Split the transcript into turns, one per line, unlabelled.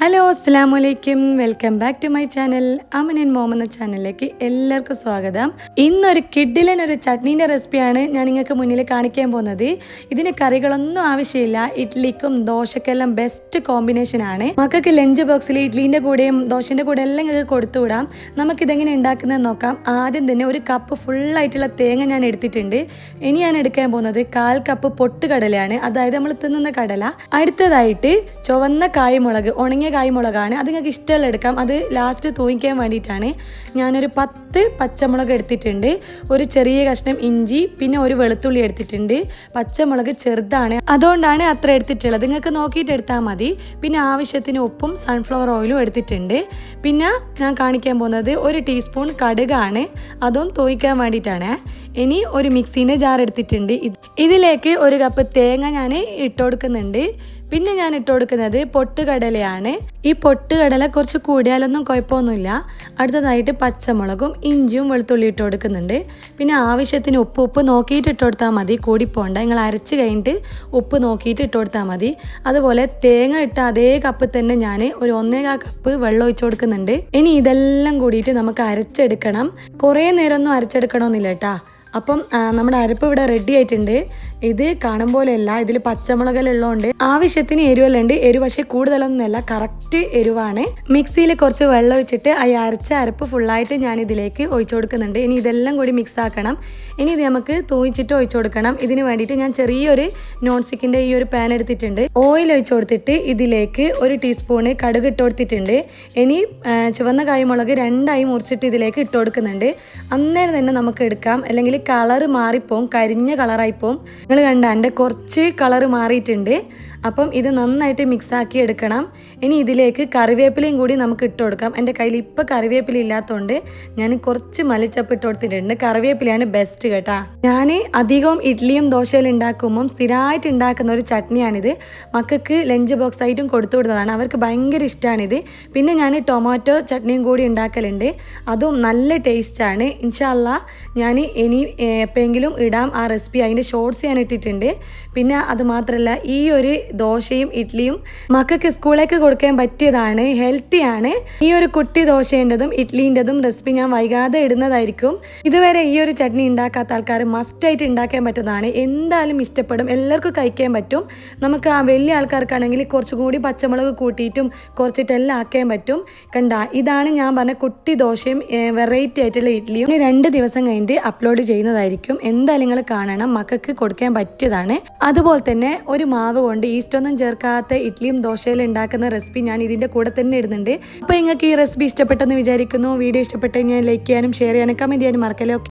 Hello അസ്സാം വലൈക്കും welcome back to my channel അമനൻ mom എന്ന ചാനലിലേക്ക് എല്ലാവർക്കും സ്വാഗതം. ഇന്നൊരു കിഡിലൻ ഒരു ചട്നീന്റെ റെസിപ്പിയാണ് ഞാൻ നിങ്ങൾക്ക് മുന്നിൽ കാണിക്കാൻ പോകുന്നത്. ഇതിന് കറികളൊന്നും ആവശ്യമില്ല. ഇഡ്ലിക്കും ദോശക്കെല്ലാം ബെസ്റ്റ് കോമ്പിനേഷൻ ആണ്. മക്കൾക്ക് ലഞ്ച് ബോക്സിൽ ഇഡ്ലീന്റെ കൂടെയും ദോശന്റെ കൂടെ എല്ലാം നിങ്ങൾക്ക് കൊടുത്തുവിടാം. നമുക്കിതെങ്ങനെ ഉണ്ടാക്കുന്നത് നോക്കാം. ആദ്യം തന്നെ ഒരു കപ്പ് ഫുള്ളായിട്ടുള്ള തേങ്ങ ഞാൻ എടുത്തിട്ടുണ്ട്. ഇനി ഞാൻ എടുക്കാൻ പോകുന്നത് കാൽ കപ്പ് പൊട്ടുകടലയാണ്. അതായത് നമ്മൾ തിന്നുന്ന കടല. അടുത്തതായിട്ട് ചുവന്ന കായ്മുളക് ഉണങ്ങിയ കായ്മുളകാണ്. അത് നിങ്ങൾക്ക് ഇഷ്ടമുള്ള എടുക്കാം അത് ലാസ്റ്റ് തൂങ്ങിക്കാൻ വേണ്ടിയിട്ടാണ്. ഞാനൊരു പത്ത് പച്ചമുളക് എടുത്തിട്ടുണ്ട്. ഒരു ചെറിയ കഷ്ണം ഇഞ്ചി പിന്നെ ഒരു വെളുത്തുള്ളി എടുത്തിട്ടുണ്ട്. പച്ചമുളക് ചെറുതാണ്. അതുകൊണ്ടാണ് അത്ര എടുത്തിട്ടുള്ളത്. നിങ്ങൾക്ക് നോക്കിയിട്ട് എടുത്താൽ മതി. പിന്നെ ആവശ്യത്തിന് ഉപ്പും സൺഫ്ലവർ ഓയിലും എടുത്തിട്ടുണ്ട്. പിന്നെ ഞാൻ കാണിക്കാൻ പോകുന്നത് ഒരു ടീസ്പൂൺ കടുകാണ്. അതും തൂയിക്കാൻ വേണ്ടിയിട്ടാണ്. ഇനി ഒരു മിക്സീന്റെ ജാർ എടുത്തിട്ടുണ്ട്. ഇതിലേക്ക് ഒരു കപ്പ് തേങ്ങ ഞാൻ ഇട്ട് കൊടുക്കുന്നുണ്ട്. പിന്നെ ഞാൻ ഇട്ട് കൊടുക്കുന്നത് പൊട്ടുകടലയാണ്. ഈ പൊട്ടുകടല കുറച്ച് കൂടിയാലൊന്നും കുഴപ്പമൊന്നുമില്ല. അടുത്തതായിട്ട് പച്ചമുളകും ഇഞ്ചിയും വെളുത്തുള്ളി ഇട്ട് കൊടുക്കുന്നുണ്ട്. പിന്നെ ആവശ്യത്തിന് ഉപ്പ് ഉപ്പ് നോക്കിയിട്ട് ഇട്ട് കൊടുത്താൽ മതി. കൂടിപ്പോണ്ട. നിങ്ങൾ അരച്ച് കഴിഞ്ഞിട്ട് ഉപ്പ് നോക്കിയിട്ട് ഇട്ട് കൊടുത്താൽ മതി. അതുപോലെ തേങ്ങ ഇട്ട അതേ കപ്പ് തന്നെ ഞാൻ ഒരു ഒന്നേകാ കപ്പ് വെള്ളം ഒഴിച്ചു കൊടുക്കുന്നുണ്ട്. ഇനി ഇതെല്ലാം കൂടിയിട്ട് നമുക്ക് അരച്ചെടുക്കണം. കുറേ നേരമൊന്നും അരച്ചെടുക്കണമെന്നില്ല കേട്ടാ. അപ്പം നമ്മുടെ അരപ്പ് ഇവിടെ റെഡി ആയിട്ടുണ്ട്. ഇത് കാണും പോലെയല്ല ഇതിൽ പച്ചമുളകെല്ലാം ഉള്ളതുകൊണ്ട് ആവശ്യത്തിന് എരിവെല്ലാം എരിവ് പക്ഷേ കൂടുതലൊന്നുമല്ല കറക്റ്റ് എരിവാണ്. മിക്സിയിൽ കുറച്ച് വെള്ളം ഒഴിച്ചിട്ട് ആ അരച്ച അരപ്പ് ഫുള്ളായിട്ട് ഞാൻ ഇതിലേക്ക് ഒഴിച്ചു കൊടുക്കുന്നുണ്ട്. ഇനി ഇതെല്ലാം കൂടി മിക്സ് ആക്കണം. ഇനി ഇത് നമുക്ക് തൂയിച്ചിട്ട് ഒഴിച്ചു കൊടുക്കണം. ഇതിന് വേണ്ടിയിട്ട് ഞാൻ ചെറിയൊരു നോൺ സ്റ്റിക്കിന്റെ ഈ ഒരു പാൻ എടുത്തിട്ടുണ്ട്. ഓയിൽ ഒഴിച്ചു കൊടുത്തിട്ട് ഇതിലേക്ക് ഒരു ടീസ്പൂണ് കടുക് ഇട്ട് കൊടുത്തിട്ടുണ്ട്. ഇനി ചുവന്ന കായ്മുളക് രണ്ടായി മുറിച്ചിട്ട് ഇതിലേക്ക് ഇട്ട് കൊടുക്കുന്നുണ്ട്. അന്നേരം തന്നെ നമുക്ക് എടുക്കാം. അല്ലെങ്കിൽ കളറ് മാറിപ്പോവും കരിഞ്ഞ കളറായിപ്പോവും. നിങ്ങൾ കണ്ട എന്റെ കുറച്ച് കളർ മാറിയിട്ടുണ്ട്. അപ്പം ഇത് നന്നായിട്ട് മിക്സാക്കി എടുക്കണം. ഇനി ഇതിലേക്ക് കറിവേപ്പിലയും കൂടി നമുക്ക് ഇട്ട് കൊടുക്കാം. എന്റെ കയ്യിൽ ഇപ്പോൾ കറിവേപ്പില ഇല്ലാത്തതുകൊണ്ട് ഞാൻ കുറച്ച് മലിച്ചപ്പ് ഇട്ട് കൊടുത്തിട്ടുണ്ട്. കറിവേപ്പിലയാണ് ബെസ്റ്റ് കേട്ടാ. ഞാൻ അധികവും ഇഡ്ഡലിയും ദോശയിലും ഉണ്ടാക്കുമ്പം സ്ഥിരമായിട്ട് ഉണ്ടാക്കുന്ന ഒരു ചട്നിയാണിത്. മക്കൾക്ക് ലഞ്ച് ബോക്സ് ആയിട്ടും കൊടുത്തു വിടുന്നതാണ്. അവർക്ക് ഭയങ്കര ഇഷ്ടമാണിത് പിന്നെ ഞാൻ ടൊമാറ്റോ ചട്നിയും കൂടി ഉണ്ടാക്കലുണ്ട്. അതും നല്ല ടേസ്റ്റാണ് ഇൻഷാല്ല ഞാൻ ഇനി എപ്പോഴെങ്കിലും ഇടാം ആ റെസിപ്പി അതിന്റെ ഷോർട്സ് ഞാൻ ഇട്ടിട്ടുണ്ട്. പിന്നെ അത് മാത്രമല്ല ഈ ഒരു ദോശയും ഇഡ്ഡലിയും മക്കൾക്ക് സ്കൂളിലേക്ക് കൊടുക്കാൻ പറ്റിയതാണ് ഹെൽത്തിയാണ്. ഈ ഒരു കുട്ടി ദോശേന്റെതും ഇഡ്ലീന്റെതും റെസിപ്പി ഞാൻ വൈകാതെ ഇടുന്നതായിരിക്കും. ഇതുവരെ ഈ ഒരു ചട്നി ഉണ്ടാക്കാത്ത ആൾക്കാർ മസ്റ്റായിട്ട് ഉണ്ടാക്കാൻ പറ്റുന്നതാണ്. എന്തായാലും ഇഷ്ടപ്പെടും എല്ലാവർക്കും കഴിക്കാൻ പറ്റും. നമുക്ക് ആ വലിയ ആൾക്കാർക്കാണെങ്കിൽ കുറച്ചുകൂടി പച്ചമുളക് കൂട്ടിയിട്ടും കുറച്ചിട്ടെല്ലാം ആക്കാൻ പറ്റും. കണ്ട ഇതാണ് ഞാൻ പറഞ്ഞ കുട്ടി ദോശയും വെറൈറ്റി ആയിട്ടുള്ള ഇഡ്ഡലിയും രണ്ട് ദിവസം കഴിഞ്ഞിട്ട് അപ്ലോഡ് ചെയ്യുന്നതായിരിക്കും. എന്തായാലും നിങ്ങൾ കാണണം മക്കൾക്ക് കൊടുക്കാൻ പറ്റിയതാണ്. അതുപോലെ തന്നെ ഒരു മാവ് കൊണ്ട് ഈസ്റ്റൊന്നും ചേർക്കാത്ത ഇഡ്ഡലിയും ദോശയിലും ഉണ്ടാക്കുന്ന റെസിപ്പി ഞാൻ ഇതിന്റെ കൂടെ തന്നെ ഇടുന്നുണ്ട്. അപ്പോൾ നിങ്ങൾക്ക് ഈ റെസിപ്പി ഇഷ്ടപ്പെട്ടെന്ന് വിചാരിക്കുന്നു. വീഡിയോ ഇഷ്ടപ്പെട്ടെങ്കിൽ കഴിഞ്ഞാൽ ലൈക്ക് ചെയ്യാനും ഷെയർ ചെയ്യാനും കമന്റ് ചെയ്യാനും മറക്കല്ലേ?